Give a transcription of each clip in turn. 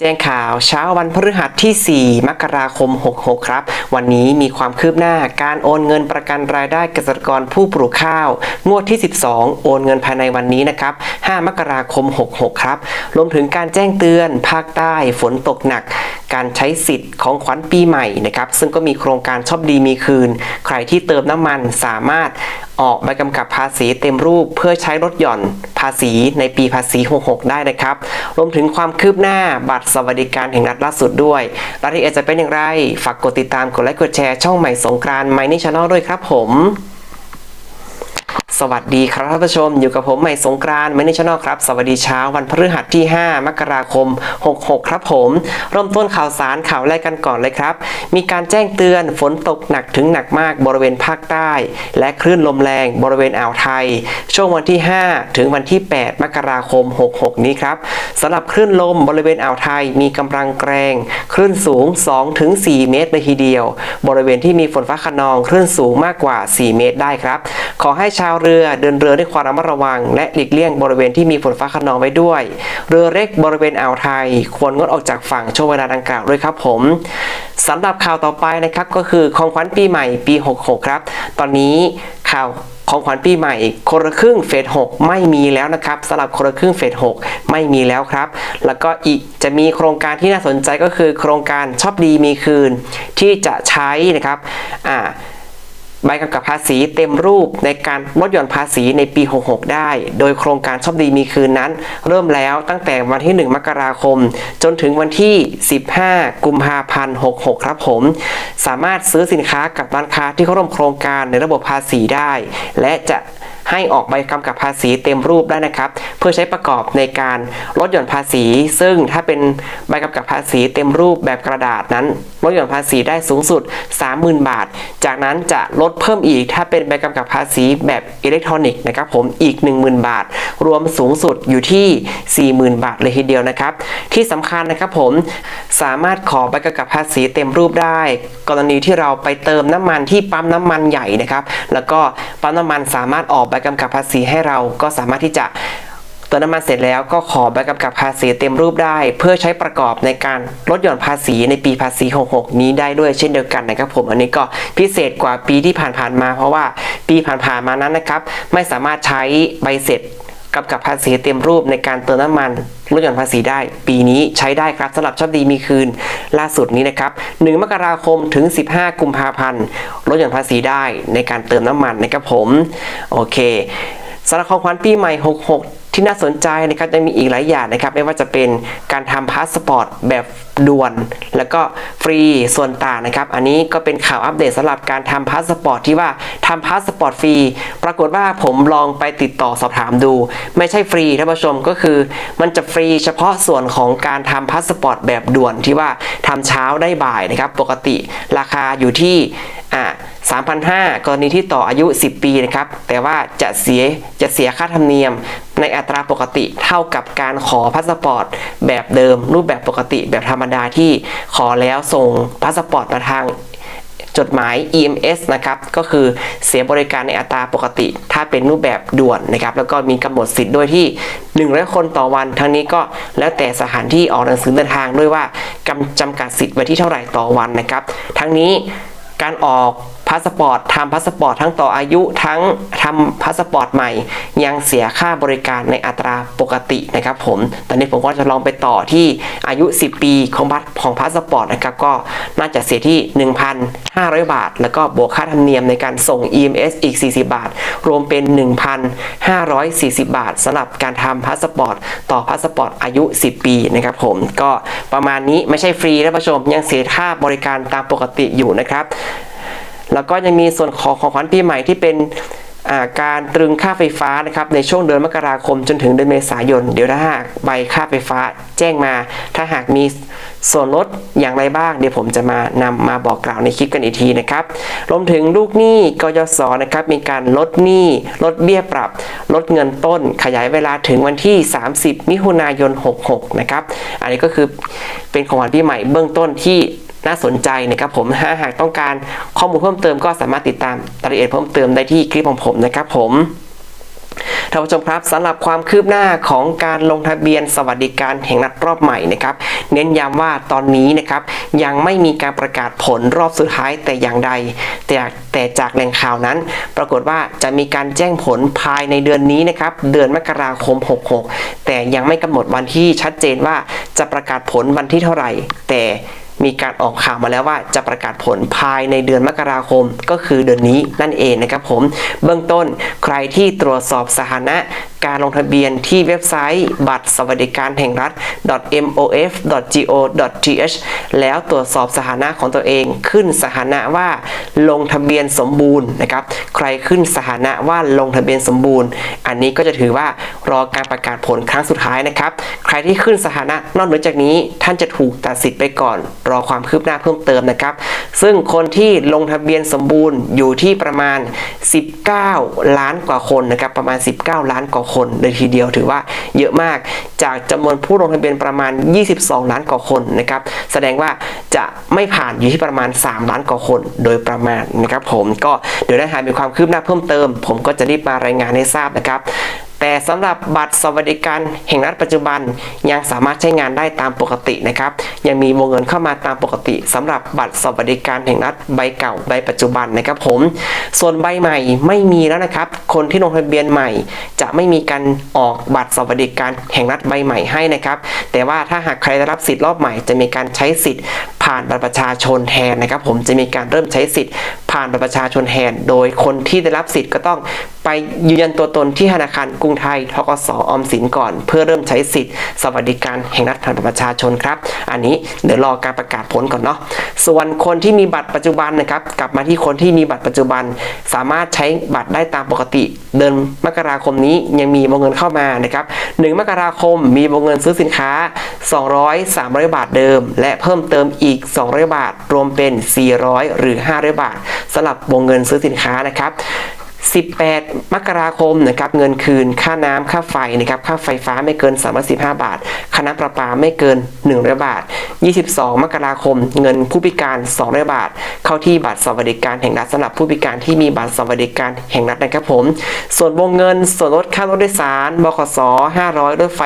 แจ้งข่าวเช้าวันพฤหัสที่ 4 มกราคม 66 ครับ วันนี้มีความคืบหน้าการโอนเงินประกันรายได้เกษตรกรผู้ปลูกข้าว งวดที่ 12 โอนเงินภายในวันนี้นะครับ 5 มกราคม 66 ครับ รวมถึงการแจ้งเตือนภาคใต้ฝนตกหนักการใช้สิทธิ์ของขวัญปีใหม่นะครับซึ่งก็มีโครงการชอบดีมีคืน ใครที่เติมน้ำมันสามารถออกใบกำกับภาษีเต็มรูปเพื่อใช้ลดหย่อนภาษีในปีภาษี 66 ได้นะครับ รวมถึงความคืบหน้าบัตรสวัสดิการแห่งรัฐล่าสุดด้วยรายละเอียดจะเป็นอย่างไร ฝากกดติดตามกดไลค์กดแชร์ช่องใหม่สงกรานต์ไมนี่ชาแนลด้วยครับผม สวัสดีครับท่านผู้ชมอยู่กับผมใหม่สงกรานต์ไม่ในช n นลครับ สวัสดีเช้าวันพฤหัสที่ 5 มกราคม 66 ครับผม เริ่มต้นข่าวสารข่าวแรกกันก่อนเลยครับ มีการแจ้งเตือนฝนตกหนักถึงหนักมากบริเวณภาคใต้ และคลื่นลมแรงบริเวณอ่าวไทย ช่วงวันที่ 5 ถึงวันที่ 8 มกราคม 66 นี้ครับสำหรับคลื่นลมบริเวณอ่าวไทยมีกำลังแรงคลื่นสูง 2-4 เมตรเลยทีเดียว บริเวณที่มีฝนฟ้าขนองคลื่นสูงมากกว่า 4 เมตรได้ครับ ขอให้ชาวเรือเดินเรือด้วยความระมัดระวัง และหลีกเลี่ยงบริเวณที่มีฝนฟ้าขนองไว้ด้วย เรือเล็กบริเวณอ่าวไทย ควรงดออกจากฝั่งช่วงเวลาดังกล่าวด้วยครับผมสำหรับข่าวต่อไปนะครับก็คือของขวัญปีใหม่ปี 66 ครับ ตอนนี้ข่าวของขวัญปีใหม่คนละครึ่งเฟส6ไม่มีแล้วนะครับสำหรับคนละครึ่งเฟส6ไม่มีแล้วครับ แล้วก็อีกจะมีโครงการที่น่าสนใจก็คือ โครงการชอบดีมีคืนที่จะใช้นะครับอ่า ใบกำกับภาษีเต็มรูปในการลดหย่อนภาษีในปี 66 ได้ โดยโครงการชอบดีมีคืนนั้น เริ่มแล้วตั้งแต่วันที่ 1 มกราคม จนถึงวันที่ 15 กุมภาพันธ์ 66 ครับผม สามารถซื้อสินค้ากับร้านค้าที่เข้าร่วมโครงการในระบบภาษีได้ และจะ ให้ออกใบกำกับภาษีเต็มรูปได้นะครับ เพื่อใช้ประกอบในการลดหย่อนภาษี ซึ่งถ้าเป็นใบกำกับภาษีเต็มรูปแบบกระดาษนั้นลดหย่อนภาษีได้สูงสุด 30,000 บาท จากนั้นจะลดเพิ่มอีกถ้าเป็นใบกำกับภาษีแบบอิเล็กทรอนิกส์นะครับผมอีก 10,000 บาท รวมสูงสุดอยู่ที่ 40,000 บาทเลยทีเดียวนะครับ ที่สำคัญนะครับผมสามารถขอใบกำกับภาษีเต็มรูปได้ กรณีที่เราไปเติมน้ำมันที่ปั๊มน้ำมันใหญ่นะครับ แล้วก็ปั๊มน้ำมันสามารถออกใบบกำกับภาษีให้เราก็สามารถที่จะเติมน้ำมันเสร็จแล้วก็ขอใบกำกับภาษีเต็มรูปได้ เพื่อใช้ประกอบในการลดหย่อนภาษีในปีภาษี 66 นี้ได้ด้วยเช่นเดียวกันนะครับผม อันนี้ก็พิเศษกว่าปีที่ผ่านๆมา เพราะว่าปีผ่านๆมานั้นนะครับ ไม่สามารถใช้ใบเสร็จ กำกับภาษีเต็มรูปในการเติมน้ำมันลดหย่อนภาษีได้ ปีนี้ใช้ได้ครับสำหรับชอบดีมีคืนล่าสุดนี้นะครับ 1 มกราคมถึง 15 กุมภาพันธ์ลดหย่อนภาษีได้ในการเติมน้ำมันนะครับผม โอเคสำหรับของขวัญปีใหม่ 66 ที่น่าสนใจนะครับจะมีอีกหลายอย่างนะครับ ไม่ว่าจะเป็นการทำพาสปอร์ตแบบด่วน แล้วก็ฟรีส่วนต่างนะครับ อันนี้ก็เป็นข่าวอัปเดตสำหรับการทำพาสปอร์ตที่ว่าทำพาสปอร์ตฟรีปรากฏว่าผมลองไปติดต่อสอบถามดู ไม่ใช่ฟรีท่านผู้ชมก็คือ มันจะฟรีเฉพาะส่วนของการทำพาสปอร์ตแบบด่วนที่ว่าทำเช้าได้บ่ายนะครับ ปกติราคาอยู่ที่อ่า3,500 กรณีที่ต่ออายุ 10 ปีนะครับ แต่ว่าจะเสียจะเสียค่าธรรมเนียม ในอัตราปกติเท่ากับการขอพาสปอร์ตแบบเดิม รูปแบบปกติแบบธรรมดาที่ขอแล้วส่งพาสปอร์ตมาทางจดหมาย EMS นะครับ ก็คือเสียบริการในอัตราปกติ ถ้าเป็นรูปแบบด่วนนะครับ แล้วก็มีกำหนดสิทธิ์ด้วยที่ 100 คนต่อวัน ทั้งนี้ก็แล้วแต่สถานที่ออกหนังสือเดินทางด้วยว่ากำจำกัดสิทธิ์ไว้ที่เท่าไหร่ต่อวันนะครับ ทั้งนี้การออก พาสปอร์ตทำพาสปอร์ตทั้งต่ออายุทั้งทำพาสปอร์ตใหม่ ยังเสียค่าบริการในอัตราปกตินะครับผม ตอนนี้ผมก็จะลองไปต่อที่อายุ 10 ปีของบัตรของพาสปอร์ตนะครับก็น่าจะเสียที่ 1,500 บาท แล้วก็บวกค่าธรรมเนียมในการส่ง EMS อีก 40 บาท รวมเป็น 1,540 บาทสำหรับการทำพาสปอร์ตต่อพาสปอร์ตอายุ 10 ปีนะครับผมก็ประมาณนี้ไม่ใช่ฟรีนะผู้ชมยังเสียค่าบริการตามปกติอยู่นะครับ แล้วก็ยังมีส่วนของของขวัญปีใหม่ที่เป็นการตรึงค่าไฟฟ้านะครับในช่วงเดือนมกราคมจนถึงเดือนเมษายน เดี๋ยวถ้าหากใบค่าไฟฟ้าแจ้งมา ถ้าหากมีส่วนลดอย่างไรบ้าง เดี๋ยวผมจะมานำมาบอกกล่าวในคลิปกันอีกทีนะครับรวมถึงลูกหนี้กยศนะครับมีการลดหนี้ลดเบี้ยปรับ ลดเงินต้น ขยายเวลาถึงวันที่ 30 มิถุนายน 66 นะครับ อันนี้ก็คือเป็นของขวัญปีใหม่เบื้องต้นที่ น่าสนใจนะครับผมถ้าหากต้องการข้อมูลเพิ่มเติมก็สามารถติดตามรายละเอียดเพิ่มเติมได้ที่คลิปของผมนะครับผมท่านผู้ชมครับสำหรับความคืบหน้าของการลงทะเบียนสวัสดิการแห่งรัฐรอบใหม่นะครับ เน้นย้ำว่าตอนนี้นะครับยังไม่มีการประกาศผลรอบสุดท้ายแต่อย่างใด แต่แต่จากแหล่งข่าวนั้น ปรากฏว่าจะมีการแจ้งผลภายในเดือนนี้นะครับเดือนมกราคม 66 แต่ยังไม่กำหนดวันที่ชัดเจนว่าจะประกาศผลวันที่เท่าไหร่ แต่ มีการออกข่าวมาแล้วว่าจะประกาศผลภายในเดือนมกราคม ก็คือเดือนนี้นั่นเองนะครับผม เบื้องต้นใครที่ตรวจสอบสถานะการลงทะเบียนที่เว็บไซต์บัตรสวัสดิการแห่งรัฐ mof.go.th แล้วตรวจสอบสถานะของตัวเองขึ้นสถานะว่าลงทะเบียนสมบูรณ์นะครับ ใครขึ้นสถานะว่าลงทะเบียนสมบูรณ์ อันนี้ก็จะถือว่ารอการประกาศผลครั้งสุดท้ายนะครับ ใครที่ขึ้นสถานะนอกเหนือจากนี้ท่านจะถูกตัดสิทธิ์ไปก่อน รอความคืบหน้าเพิ่มเติมนะครับ ซึ่งคนที่ลงทะเบียนสมบูรณ์อยู่ที่ประมาณ 19 ล้านกว่าคนนะครับประมาณ 19 ล้านกว่าคนเลยทีเดียวถือว่าเยอะมาก จากจำนวนผู้ลงทะเบียนประมาณ 22 ล้านกว่าคนนะครับ แสดงว่าจะไม่ผ่านอยู่ที่ประมาณ 3 ล้านกว่าคนโดยประมาณนะครับผมก็เดี๋ยวได้หากมีความคืบหน้าเพิ่มเติม ผมก็จะรีบมารายงานให้ทราบนะครับ แต่สำหรับบัตรสวัสดิการแห่งรัฐปัจจุบันยังสามารถใช้งานได้ตามปกตินะครับ ยังมีวงเงินเข้ามาตามปกติสำหรับบัตรสวัสดิการแห่งรัฐใบเก่าใบปัจจุบันนะครับผม ส่วนใบใหม่ไม่มีแล้วนะครับ คนที่ลงทะเบียนใหม่ จะไม่มีการออกบัตรสวัสดิการแห่งรัฐใบใหม่ให้นะครับ แต่ว่าถ้าหากใครได้รับสิทธิ์รอบใหม่จะมีการใช้สิทธิ์ ผ่านบัตรประชาชนแทนนะครับ ผมจะมีการเริ่มใช้สิทธิ์ผ่านบัตรประชาชนแทน โดยคนที่ได้รับสิทธิ์ก็ต้องไปยืนยันตัวตนที่ธนาคารกรุงไทยทกสออมสินก่อน เพื่อเริ่มใช้สิทธิ์สวัสดิการแห่งรัฐผ่านบัตรประชาชนครับ อันนี้เดี๋ยวรอการประกาศผลก่อนเนาะส่วนคนที่มีบัตรปัจจุบันนะครับ กลับมาที่คนที่มีบัตรปัจจุบัน สามารถใช้บัตรได้ตามปกติ เดือนมกราคมนี้ยังมีวงเงินเข้ามานะครับ1มกราคมมีวงเงินซื้อสินค้า 200 300 บาทเดิม และเพิ่มเติมอีก200 บาท รวมเป็น 400 หรือ 500 บาทสำหรับวงเงินซื้อสินค้านะครับ 18 มกราคมนะครับเงินคืนค่าน้ำค่าไฟนะครับค่าไฟฟ้าไม่เกิน 315 บาทค่าน้ำประปาไม่เกิน 100 บาท 22 มกราคม เงินผู้พิการ 200 บาท เข้าที่บัตรสวัสดิการแห่งรัฐสำหรับผู้พิการที่มีบัตรสวัสดิการแห่งรัฐนะครับผม ส่วนวงเงินส่วนลดค่ารถโดยสารบขส500 รถไฟ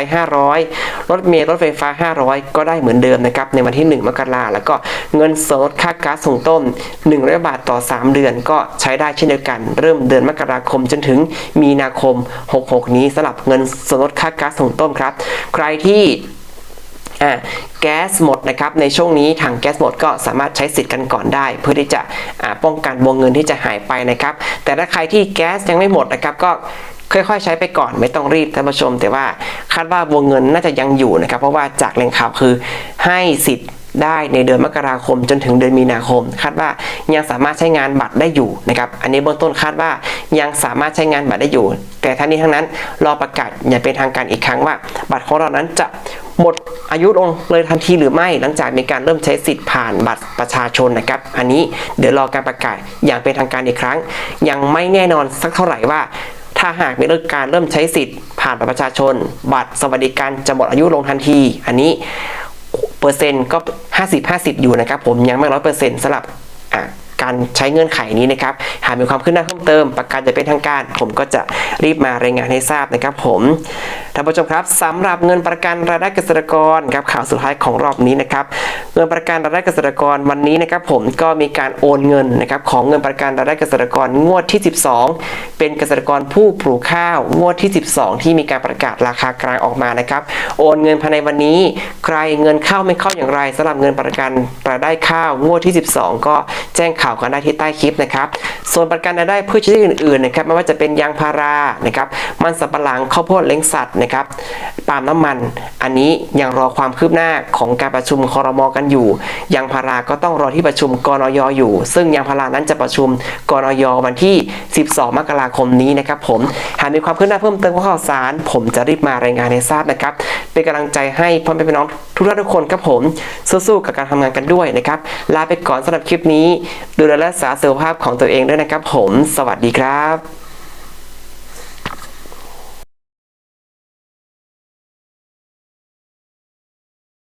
500 รถเมล์รถไฟฟ้า 500 ก็ได้เหมือนเดิมนะครับในวันที่ 1 มกราแล้วก็เงินส่วนลดค่าก๊าซส่งต้ม 100 บาทต่อ 3 เดือนก็ใช้ได้เช่นเดียวกัน เริ่มเดือนมกราคมจนถึงมีนาคม 66 นี้สำหรับเงินส่วนลดค่าก๊าซส่งต้มครับ ใครที่แก๊สหมดนะครับในช่วงนี้ถังแก๊สหมดก็สามารถใช้สิทธิ์กันก่อนได้ เพื่อที่จะป้องกันวงเงินที่จะหายไปนะครับ แต่ถ้าใครที่แก๊สยังไม่หมดนะครับก็ค่อยๆ ใช้ไปก่อนไม่ต้องรีบท่านผู้ชม แต่ว่าคาดว่าวงเงินน่าจะยังอยู่นะครับ เพราะว่าจากแหล่งข่าวคือให้สิทธิ์ ได้ในเดือนมกราคมจนถึงเดือนมีนาคม คาดว่ายังสามารถใช้งานบัตรได้อยู่นะครับอันนี้เบื้องต้นคาดว่ายังสามารถใช้งานบัตรได้อยู่ แต่ทั้งนี้ทั้งนั้นรอประกาศอย่างเป็นทางการอีกครั้งว่า บัตรของเรานั้นจะหมดอายุลงเลยทันทีหรือไม่หลังจากมีการเริ่มใช้สิทธิ์ผ่านบัตรประชาชนนะครับ อันนี้เดี๋ยวรอการประกาศอย่างเป็นทางการอีกครั้ง ยังไม่แน่นอนสักเท่าไหร่ว่า ถ้าหากมีเรื่องการเริ่มใช้สิทธิ์ผ่านบัตรประชาชน บัตรสวัสดิการจะหมดอายุลงทันที อันนี้ เปอร์เซ็นต์ก็ 50 50 อยู่นะครับผมยังไม่ร้อยเปอร์เซ็นต์สำหรับอะการใช้เงื่อนไขนี้นะครับ หากมีความขึ้นหน้าเพิ่มเติม ประกาศจะเป็นทางการ ผมก็จะรีบมารายงานให้ทราบนะครับผมานผู้ชมครับสำหรับเงินประกันรายได้เกษตรกรครับข่าวสุดท้ายของรอบนี้นะครับเงินประกันรายได้เกษตรกรวันนี้นะครับผมก็มีการโอนเงินนะครับของเงินประกันรายได้เกษตรกรงวดที่ 12 เป็นเกษตรกรผู้ปลูกข้าวงวดที่ 12 ที่มีการประกาศราคากลางออกมานะครับโอนเงินภายในวันนี้ ใครเงินเข้าไม่เข้าอย่างไรสำหรับเงินประกันรายได้ข้าวงวดที่ 12 ก็แจ้งข่าวกันได้ที่ใต้คลิปนะครับส่วนประกันรายได้พืชชนิดอื่นๆนะครับไม่ว่าจะเป็นยางพารานะครับมันสำปะหลังข้าวโพดเล้งสัตว์นะครับปาล์มน้ำมัน อันนี้ยังรอความคืบหน้าของการประชุมคอรมอกันอยู่ ยางพาราก็ต้องรอที่ประชุมกรนยอยู่ ซึ่งยางพารานั้นจะประชุมกรนยวันที่ 12 มกราคมนี้นะครับผมหากมีความคืบหน้าเพิ่มเติมข้อข่าวสาร ผมจะรีบมารายงานให้ทราบนะครับ เป็นกำลังใจให้พ่อแม่พี่น้องทุกท่านทุกคนครับผมสู้ๆกับการทำงานกันด้วยนะครับลาไปก่อนสำหรับคลิปนี้ ดูแลรักษาสุขภาพของตัวเองด้วยนะครับผม สวัสดีครับ